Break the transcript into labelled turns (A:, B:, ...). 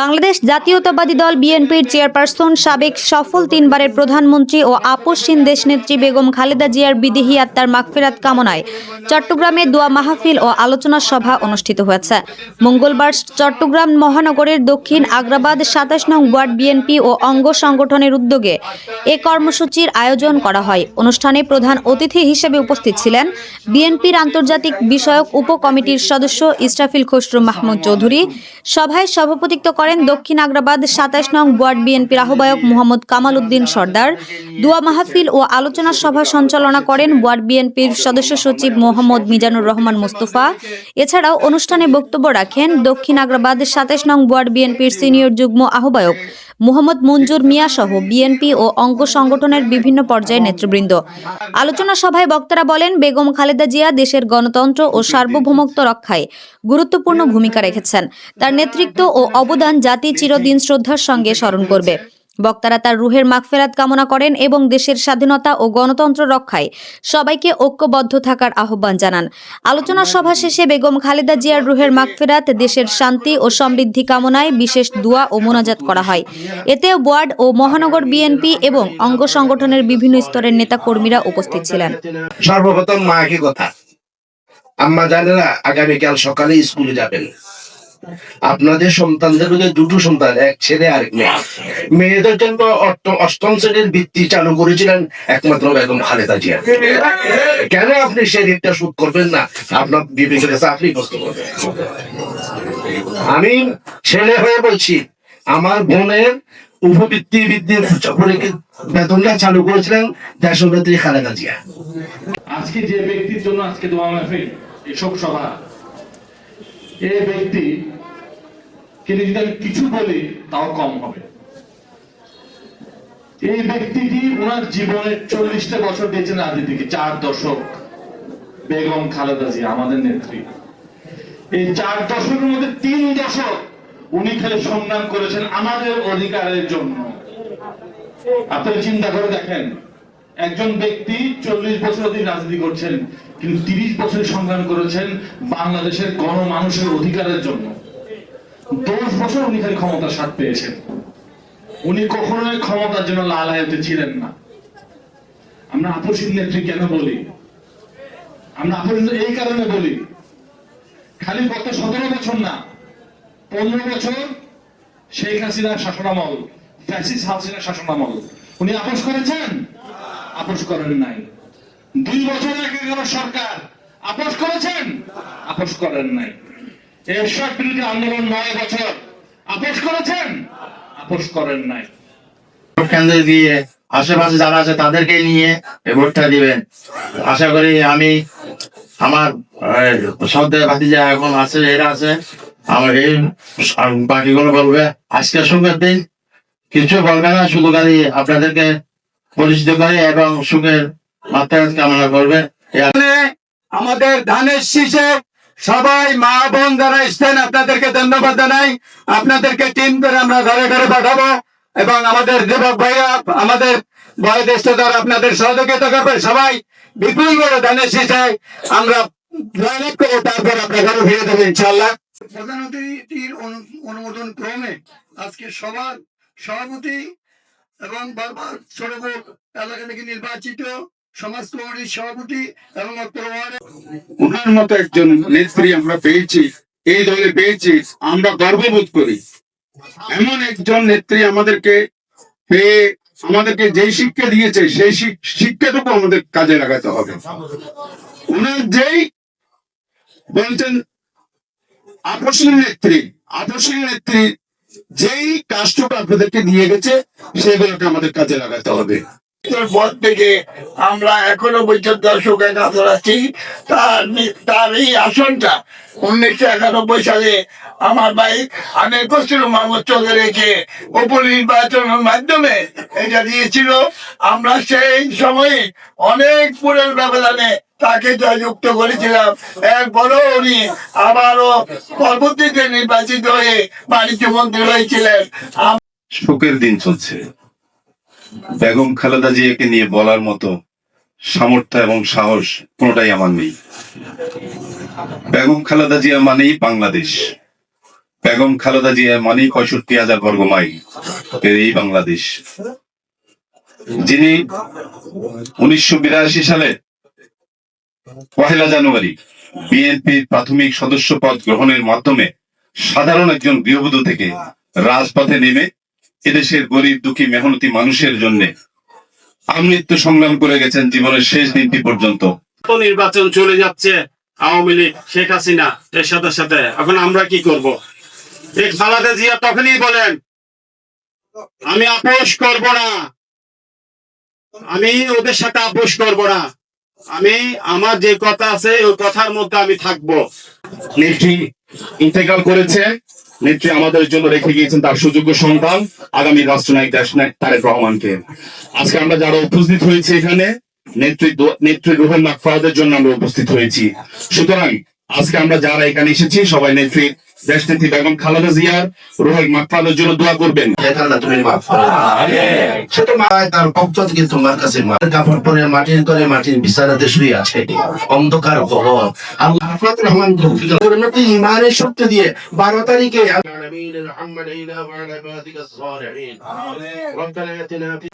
A: বাংলাদেশ জাতীয়তাবাদী দল বিএনপির চেয়ারপারসন সাবেক সফল তিনবারের প্রধানমন্ত্রী ও আপসহীন দেশনেত্রী বেগম খালেদা জিয়ার বিদেহী আত্মার মাগফিরাত কামনায় চট্টগ্রামে দোয়া মাহফিল ও আলোচনা সভা অনুষ্ঠিত হয়েছে। মঙ্গলবার চট্টগ্রাম মহানগরের দক্ষিণ আগ্রাবাদ সাতাশ নং ওয়ার্ড বিএনপি ও অঙ্গ সংগঠনের উদ্যোগে এ কর্মসূচির আয়োজন করা হয়। অনুষ্ঠানে প্রধান অতিথি হিসেবে উপস্থিত ছিলেন বিএনপির আন্তর্জাতিক বিষয়ক উপকমিটির সদস্য ইসরাফিল খসরু মাহমুদ চৌধুরী। সভায় সভাপতিত্ব দক্ষিণ আগ্রাবাদ সাতাশ নং ওয়ার্ড বিএনপির আহ্বায়ক মোহাম্মদ কামাল উদ্দিন সর্দার। দোয়া মাহফিল ও আলোচনা সভা সঞ্চালনা করেন ওয়ার্ড বিএনপির সদস্য সচিব মোহাম্মদ মিজানুর রহমান মোস্তফা। এছাড়াও অনুষ্ঠানে বক্তব্য রাখেন দক্ষিণ আগ্রাবাদ সাতাশ নং ওয়ার্ড বিএনপির সিনিয়র যুগ্ম আহ্বায়ক মোহাম্মদ মঞ্জুর মিয়া সহ বিএনপি ও অঙ্গ সংগঠনের বিভিন্ন পর্যায়ে নেতৃবৃন্দ। আলোচনা সভায় বক্তারা বলেন, বেগম খালেদা জিয়া দেশের গণতন্ত্র ও সার্বভৌমত্ব রক্ষায় গুরুত্বপূর্ণ ভূমিকা রেখেছেন। তার নেতৃত্ব ও অবদান জাতি চিরদিন শ্রদ্ধার সঙ্গে স্মরণ করবে। বক্তারা তার রুহের মাগফেরাত কামনা করেন এবং দেশের স্বাধীনতা ও গণতন্ত্র রক্ষায় সবাইকে ঐক্যবদ্ধ থাকার আহ্বান জানান। আলোচনা সভা শেষে বেগম খালেদা জিয়ার রুহের মাগফেরাত দেশের শান্তি ও সমৃদ্ধি কামনায় বিশেষ দোয়া ও মোনাজাত করা হয়। এতে ওয়ার্ড ও মহানগর বিএনপি এবং অঙ্গ সংগঠনের বিভিন্ন স্তরের নেতা কর্মীরা উপস্থিত ছিলেন।
B: সর্বপ্রথম মাকে কথা? আম্মা আগামীকাল সকালে স্কুলে যাবেন। আপনাদের সন্তানদের মধ্যে দুটো সন্তান, এক ছেলে আর এক মেয়ে। মেয়েদের জন্য অষ্টম শ্রেণির বৃত্তি চালু করেছিলেন একমাত্র বেগম খালেদা জিয়া। কেন আপনি সেই ঋণটা শোধ করবেন না? আপনার বিবেকের কাছে আপনি প্রশ্ন করবেন। আমি ছেলে হয়ে বলছি, আমার বোনের উপবৃত্তি বৃদ্ধির বেতনটা চালু করেছিলেন দেশনেত্রী খালেদা জিয়া।
C: আজকে যে ব্যক্তির জন্য আজকে দোয়া মাহফিল শোক সভা এই ব্যক্তি কিন্তু যদি আমি কিছু বলি, তাও কম হবে। এই ব্যক্তিটি ওনার জীবনের চল্লিশটা বছর দিয়েছেন রাজনীতিকে, চার দশক। বেগম খালেদা জিয়া, আমাদের নেত্রী। এই চার দশকের মধ্যে তিন দশক উনি খালি সংগ্রাম করেছেন আমাদের অধিকারের জন্য। আপনারা চিন্তা করে দেখেন, একজন ব্যক্তি চল্লিশ বছর অধিক রাজনীতি করছেন, কিন্তু তিরিশ বছর সংগ্রাম করেছেন বাংলাদেশের গণমানুষের অধিকারের জন্য। দশ বছর উনি খালি ক্ষমতার স্বাদ পেয়েছেন। উনি কখনোই ক্ষমতার জন্য লাল হায়তে ছিলেন না। আমরা আপসীন নেত্রী কেন বলি? আমরা আপসীন এই কারণে বলি, খালি গত সতেরো বছর না, পনেরো বছর শেখ হাসিনার শাসনামল ফ্যাসিস হাসিনার শাসনামল। উনি আপোষ করেছেন? আপোষ করেন নাই। দুই বছর আগে গেল সরকার আপোষ করেছেন? আপোষ করেন নাই। এরশাদ বিরোধী আন্দোলন নয় বছর। আপোষ করেছেন? আপোষ করেন নাই।
D: কেন্দ্রে দিয়ে আশেপাশে যারা আছে তাদেরকে নিয়ে ভোটটা দিবেন। আশা করি আমি আমার সন্দেহ ভাতিজা এখন আছে এরা আছে আমার এই বাকিগুলো বলবে। আজকে সুখের দিন কিছু বলবে না শুধু খালি আপনাদেরকে পরিচিত করে এবং সুখের মাত্রা কামনা করবে।
E: আমাদের ধানের শীষে সবাই মা বোন যারা এসছেন, আপনাদেরকে ধন্যবাদ জানাই। আপনাদেরকে টিম করে আমরা ঘরে ঘরে পাঠাবো এবং আমাদের যুবক ভাইয়া আমাদের বয়োজ্যেষ্ঠ আপনাদের সহযোগিতা করবে, সবাই বিপুল করে ধানের শীষে আমরা ঘরে ইনশাল্লাহ প্রধান অতিথির অনু- অনুমোদন ক্রমে আজকে সভাপতি এবং বারবার সড়ক এলাকা থেকে নির্বাচিত সমাজ কমিটির সভাপতি এবং
F: ওনার মতো একজন নেত্রী আমরা পেয়েছি, এই দলে পেয়েছি, আমরা গর্ববোধ করি। এমন একজন নেত্রী আমাদেরকে পেয়ে আমাদেরকে যেই শিক্ষা দিয়েছে, সেই শিক্ষাটুকু আমাদের কাজে লাগাতে হবে। ওনার যেই বলছেন আপসীন নেত্রী আপসীন নেত্রী, যেই কাজটুকু আপনাদেরকে দিয়ে গেছে, সেগুলোকে আমাদের কাজে লাগাতে হবে।
G: পর থেকে আমরা এখনও পর্যন্ত সুখে কাতর আছি তার তার এই আসনটা উনিশশো একানব্বই সালে আমার ভাই আমির কসুর মোহাম্মদ চৌধুরীকে উপনির্বাচনের মাধ্যমে এটা দিয়েছিল। আমরা সেই সময়ে অনেক পুরের ব্যবধানে তাকে জয়যুক্ত করেছিলাম। এরপরও উনি আবারও পরবর্তীতে নির্বাচিত হয়ে বাণিজ্য মন্ত্রী হয়েছিলেন
H: শোকের দিন চলছে। বেগম খালেদা জিয়াকে নিয়ে বলার মতো সামর্থ্য এবং সাহস কোনোটাই আমার নেই। বেগম খালেদা জিয়া মানেই বাংলাদেশ। বেগম খালেদা জিয়া মানেই পঁয়ষট্টি হাজার বর্গ মাইল এই বাংলাদেশ। যিনি উনিশশো বিরাশি সালে পহেলা জানুয়ারি বিএনপির প্রাথমিক সদস্য পদ গ্রহণের মাধ্যমে সাধারণ একজন গৃহবধূ থেকে রাজপথে নেমে এদেশের গরিব দুঃখী মেহনতি মানুষের জন্য আমৃত্যু সংগ্রাম করে গেছেন জীবনের শেষ দিনটি পর্যন্ত।
I: নির্বাচন চলে যাচ্ছে আওয়ামী লীগ শেখ হাসিনা এর সাথে সাথে। এখন আমরা কি করব? এই খালাদা জিয়া তখনই বলেন আমি আপোষ করব না। আমি ওদের সাথে আপোষ করব না। আমি আমার যে কথা আছে ওই কথার মধ্যে আমি থাকব।
J: নেত্রী ইন্তেকাল করেছে। নেত্রী আমাদের জন্য রেখে গিয়েছেন তার সুযোগ্য সন্তান, আগামী রাষ্ট্রনায়ক দেশ তারেক রহমানকে। আজকে আমরা যারা উপস্থিত হয়েছি এখানে, নেত্রী নেত্রী রোহেন মাকফারাদের জন্য আমরা উপস্থিত হয়েছি। সুতরাং আজকে আমরা যারা এখানে এসেছি, সবাই নেত্রী দেশ নেত্রী বেগম খালেদা জিয়ার রুহেল মাকফারাদের জন্য দোয়া করবেন।
B: তুমি তো তার পক্ষ থেকে তোমার কাছে কাপড় পরে মাটির করে মাটির বিছানাতে শুয়ে আছে। অন্ধকার কবর আল্লাহ রহমান রহমান তৌফিক করেন। ইমানের শক্তি দিয়ে বারো তারিখে আমিন আলহামদুলিল্লাহ ওয়া আলা ইবাদিকাস সালিহিন। রব্বানা আতিনা ফি